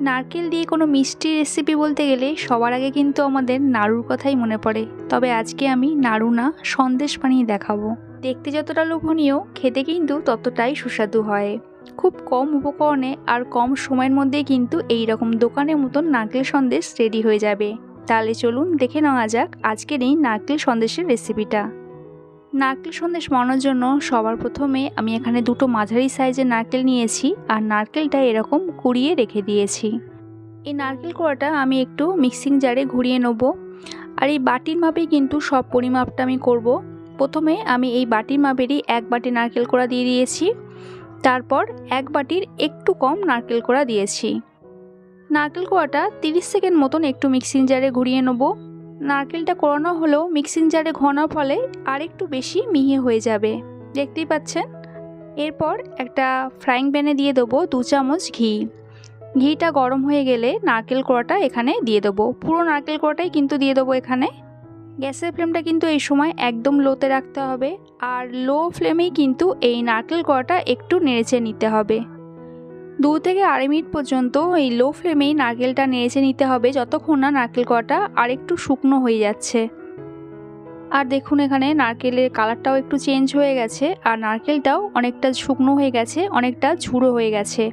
নারকেল দিয়ে কোনো মিষ্টি রেসিপি বলতে গেলে সবার আগে কিন্তু আমাদের নাড়ুর কথাই মনে পড়ে। তবে আজকে আমি নাড়ু না, সন্দেশ বানিয়ে দেখাবো। দেখতে যতটা লোভনীয়, খেতে কিন্তু ততটাই সুস্বাদু হয়। খুব কম উপকরণে আর কম সময়ের মধ্যেই কিন্তু এই রকম দোকানের মতন নারকেল সন্দেশ রেডি হয়ে যাবে। তাহলে চলুন দেখে নেওয়া যাক আজকের এই নারকেল সন্দেশের রেসিপিটা নারকেল সন্দেশ বানানোর জন্য সবার প্রথমে আমি এখানে দুটো মাঝারি সাইজের নারকেল নিয়েছি আর নারকেলটা এরকম কুড়িয়ে রেখে দিয়েছি। এই নারকেল কোড়াটা আমি একটু মিক্সিং জারে ঘুরিয়ে নেব। আর এই বাটির মাপেই কিন্তু সব পরিমাপটা আমি করব। প্রথমে আমি এই বাটির মাপেরই এক বাটি নারকেল কোড়া দিয়ে দিয়েছি। তারপর এক বাটির একটু কম নারকেল কোড়া দিয়েছি। নারকেল কোড়াটা তিরিশ সেকেন্ড মতন একটু মিক্সিং জারে ঘুরিয়ে নেব। নারকেলটা কোরানো হলেও মিক্সিং জারে ঘনার ফলে আরেকটু বেশি মিহি হয়ে যাবে। দেখতেই পাচ্ছেন? এরপর একটা ফ্রাইং প্যানে দিয়ে দেবো দু চামচ ঘি। ঘিটা গরম হয়ে গেলে নারকেল কোড়াটা এখানে দিয়ে দেবো। পুরো নারকেল কোড়াটাই কিন্তু দিয়ে দেবো এখানে। গ্যাসের ফ্লেমটা কিন্তু এই সময় একদম লোতে রাখতে হবে। আর লো ফ্লেমেই কিন্তু এই নারকেল কোড়াটা একটু নেড়েচে নিতে হবে। দু থেকে আড়াই মিনিট পর্যন্ত এই লো ফ্লেমেই নারকেলটা নেড়েচে নিতে হবে। যতক্ষণ না নারকেল কড়াটা আর একটু শুকনো হয়ে যাচ্ছে। আর দেখুন এখানে নারকেলের কালারটাও একটু চেঞ্জ হয়ে গেছে আর নারকেলটাও অনেকটা শুকনো হয়ে গেছে, অনেকটা ঝুড়ো হয়ে গেছে।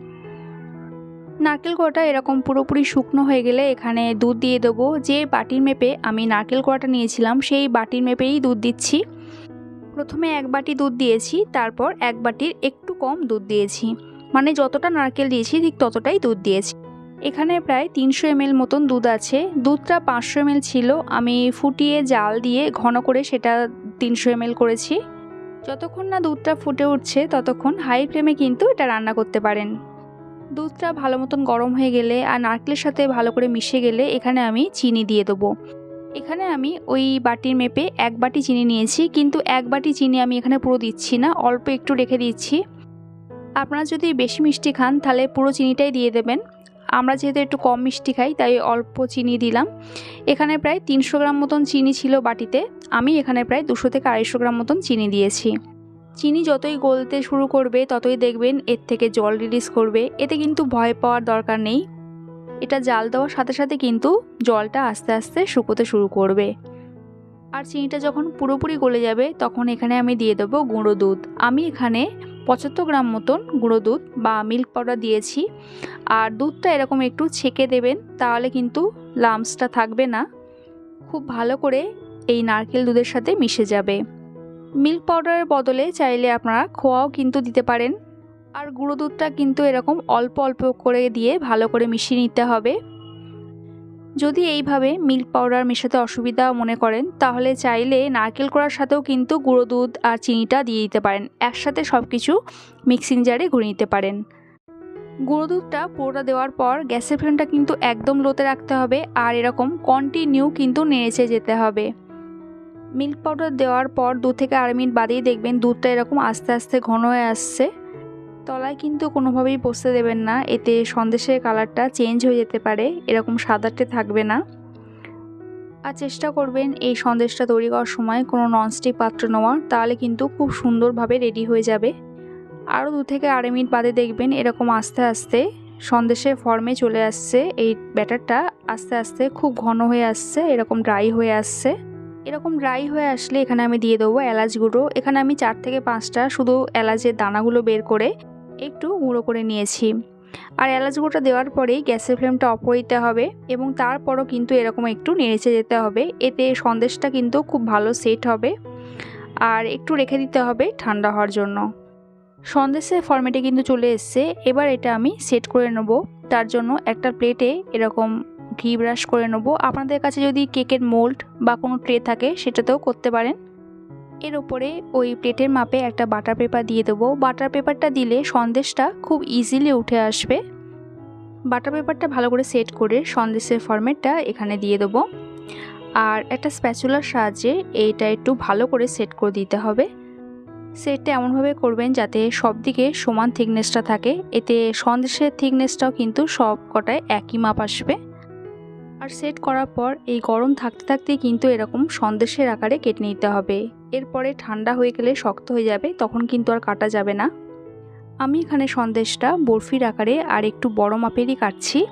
নারকেল কোড়াটা এরকম পুরোপুরি শুকনো হয়ে গেলে এখানে দুধ দিয়ে দেবো। যে বাটির মেপে আমি নারকেল কোড়াটা নিয়েছিলাম, সেই বাটির মেপেই দুধ দিচ্ছি। প্রথমে এক বাটি দুধ দিয়েছি, তারপর এক বাটির একটু কম দুধ দিয়েছি। মানে যতটা নারকেল দিয়েছি, ঠিক ততটাই দুধ দিয়েছি। এখানে প্রায় তিনশো এমএল মতন দুধ আছে। দুধটা পাঁচশো এমএল ছিল। আমি ফুটিয়ে জাল দিয়ে ঘন করে সেটা তিনশো এমএল করেছি। যতক্ষণ না দুধটা ফুটে উঠছে, ততক্ষণ হাই ফ্লেমে কিন্তু এটা রান্না করতে পারেন। দুধটা ভালো মতন গরম হয়ে গেলে আর নারকেলের সাথে ভালো করে মিশে গেলে এখানে আমি চিনি দিয়ে দেবো। এখানে আমি ওই বাটির মেপে এক বাটি চিনি নিয়েছি, কিন্তু এক বাটি চিনি আমি এখানে পুরো দিচ্ছি না, অল্প একটু রেখে দিচ্ছি। আপনারা যদি বেশি মিষ্টি খান, তাহলে পুরো চিনিটাই দিয়ে দেবেন। আমরা যেহেতু একটু কম মিষ্টি খাই, তাই অল্প চিনি দিলাম। এখানে প্রায় তিনশো গ্রাম মতন চিনি ছিল বাটিতে। আমি এখানে প্রায় দুশো থেকে আড়াইশো গ্রাম মতন চিনি দিয়েছি। চিনি যতই গলতে শুরু করবে, ততই দেখবেন এর থেকে জল রিলিজ করবে। এতে কিন্তু ভয় পাওয়ার দরকার নেই। এটা জাল দেওয়ার সাথে সাথে কিন্তু জলটা আস্তে আস্তে শুকোতে শুরু করবে। আর চিনিটা যখন পুরোপুরি গলে যাবে, তখন এখানে আমি দিয়ে দেবো গুঁড়ো দুধ। আমি এখানে পঁচাত্তর গ্রাম মতন গুঁড়ো দুধ বা মিল্ক পাউডার দিয়েছি। আর দুধটা এরকম একটু ছেঁকে দেবেন, তাহলে কিন্তু লামসটা থাকবে না। খুব ভালো করে এই নারকেল দুধের সাথে মিশে যাবে। মিল্ক পাউডারের বদলে চাইলে আপনারা খোয়াও কিন্তু দিতে পারেন। আর গুঁড়ো দুধটা কিন্তু এরকম অল্প অল্প করে দিয়ে ভালো করে মিশিয়ে নিতে হবে। যদি এইভাবে মিল্ক পাউডার মেশাতে অসুবিধা মনে করেন, তাহলে চাইলে নারকেল করার সাথেও কিন্তু গুঁড়ো দুধ আর চিনিটা দিয়ে দিতে পারেন। একসাথে সব কিছু মিক্সিং জারে ঘুরে নিতে পারেন। গুঁড়ো দুধটা পুরোটা দেওয়ার পর গ্যাসের ফ্লেমটা কিন্তু একদম লোতে রাখতে হবে আর এরকম কন্টিনিউ কিন্তু নেড়েচে যেতে হবে। মিল্ক পাউডার দেওয়ার পর দু থেকে আড়াই মিনিট বাদেই দেখবেন দুধটা এরকম আস্তে আস্তে ঘন হয়ে আসছে। তলায় কিন্তু কোনোভাবেই বসতে দেবেন না। এতে সন্দেশের কালারটা চেঞ্জ হয়ে যেতে পারে। এরকম সাদাটে থাকবে না। আর চেষ্টা করবেন এই সন্দেশটা তৈরি করার সময় কোনো ননস্টিক পাত্র নেওয়ার, তাহলে কিন্তু খুব সুন্দরভাবে রেডি হয়ে যাবে। আরও দু থেকে আড়াই মিনিট বাদে দেখবেন এরকম আস্তে আস্তে সন্দেশের ফর্মে চলে আসছে। এই ব্যাটারটা আস্তে আস্তে খুব ঘন হয়ে আসছে, এরকম ড্রাই হয়ে আসছে। এরকম ড্রাই হয়ে আসলে এখানে আমি দিয়ে দেবো এলাচ গুঁড়ো। এখানে আমি চার থেকে পাঁচটা শুধু এলাচের দানাগুলো বের করে একটু গুঁড়ো করে নিয়েছি। আর এলাচ গুঁড়োটা দেওয়ার পরেই গ্যাসের ফ্লেমটা অফ করে দিতে হবে এবং তারপরও কিন্তু এরকম একটু নেড়েচে যেতে হবে। এতে সন্দেশটা কিন্তু খুব ভালো সেট হবে আর একটু রেখে দিতে হবে ঠান্ডা হওয়ার জন্য। সন্দেশের ফর্মেটে কিন্তু চলে এসছে। এবার এটা আমি সেট করে নেব। তার জন্য একটা প্লেটে এরকম ঘি ব্রাশ করে নেব। আপনাদের কাছে যদি কেকের মোল্ড বা কোনো ট্রে থাকে সেটাতেও করতে পারেন। এর ওপরে ওই প্লেটের মাপে একটা বাটার পেপার দিয়ে দেবো। বাটার পেপারটা দিলে সন্দেশটা খুব ইজিলি উঠে আসবে। বাটার পেপারটা ভালো করে সেট করে সন্দেশের ফর্মেটটা এখানে দিয়ে দেবো। আর একটা স্প্যাচুলার সাহায্যে এইটা একটু ভালো করে সেট করে দিতে হবে। সেটটা এমনভাবে করবেন যাতে সব দিকে সমান থিকনেসটা থাকে। এতে সন্দেশের থিকনেসটাও কিন্তু সব কটায় একই মাপ আসবে। আর সেট করার পর এই গরম থাকতে থাকতে কিন্তু এরকম সন্দেশের আকারে কেটে নিতে হবে। এরপরে ঠান্ডা হয়ে গেলে শক্ত হয়ে যাবে, তখন কিন্তু আর কাটা যাবে না। আমি এখানে সন্দেশটা বরফির আকারে আর একটু বড় মাপেরই কাটছি।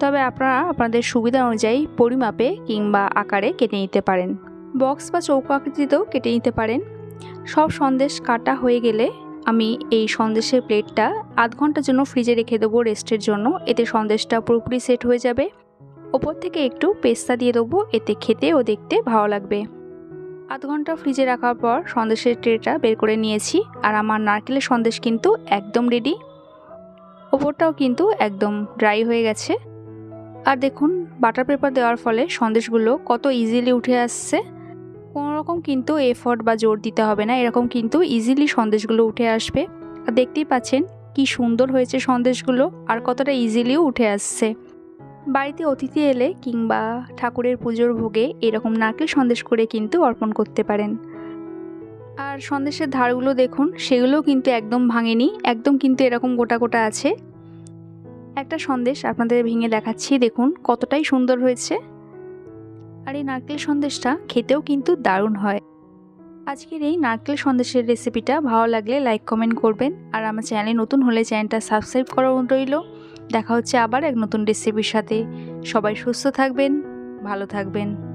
তবে আপনারা আপনাদের সুবিধা অনুযায়ী পরিমাপে কিংবা আকারে কেটে নিতে পারেন। বক্স বা চৌকো আকৃতিতেও কেটে নিতে পারেন। সব সন্দেশ কাটা হয়ে গেলে আমি এই সন্দেশের প্লেটটা আধ ঘণ্টার জন্য ফ্রিজে রেখে দেবো রেস্টের জন্য। এতে সন্দেশটা পুরোপুরি সেট হয়ে যাবে। ওপর থেকে একটু পেস্তা দিয়ে দেবো, এতে খেতে ও দেখতে ভালো লাগবে। আধ ঘণ্টা ফ্রিজে রাখার পর সন্দেশের ট্রেটা বের করে নিয়েছি আর আমার নারকেলের সন্দেশ কিন্তু একদম রেডি ওপরটাও কিন্তু একদম ড্রাই হয়ে গেছে। আর দেখুন বাটার পেপার দেওয়ার ফলে সন্দেশগুলো কত ইজিলি উঠে আসছে। কোনো রকম কিন্তু এফর্ট বা জোর দিতে হবে না, এরকম কিন্তু ইজিলি সন্দেশগুলো উঠে আসবে। আর দেখতেই পাচ্ছেন কি সুন্দর হয়েছে সন্দেশগুলো আর কতটা ইজিলিও উঠে আসছে। বাড়িতে অতিথি এলে কিংবা ঠাকুরের পুজোর ভোগে এরকম নারকেল সন্দেশ করে কিন্তু অর্পণ করতে পারেন। আর সন্দেশের ধারগুলো দেখুন, সেগুলোও কিন্তু একদম ভাঙেনি, একদম কিন্তু এরকম গোটা গোটা আছে। একটা সন্দেশ আপনাদের ভেঙে দেখাচ্ছি, দেখুন কতটাই সুন্দর হয়েছে। আর এই নারকেল সন্দেশটা খেতেও কিন্তু দারুণ হয়। আজকের এই নারকেল সন্দেশের রেসিপিটা ভালো লাগলে লাইক কমেন্ট করবেন। আর আমার চ্যানেলে নতুন হলে চ্যানেলটা সাবস্ক্রাইব করা রইল। দেখা হচ্ছে আবার এক নতুন রেসিপির সাথে। সবাই সুস্থ থাকবেন ভালো থাকবেন।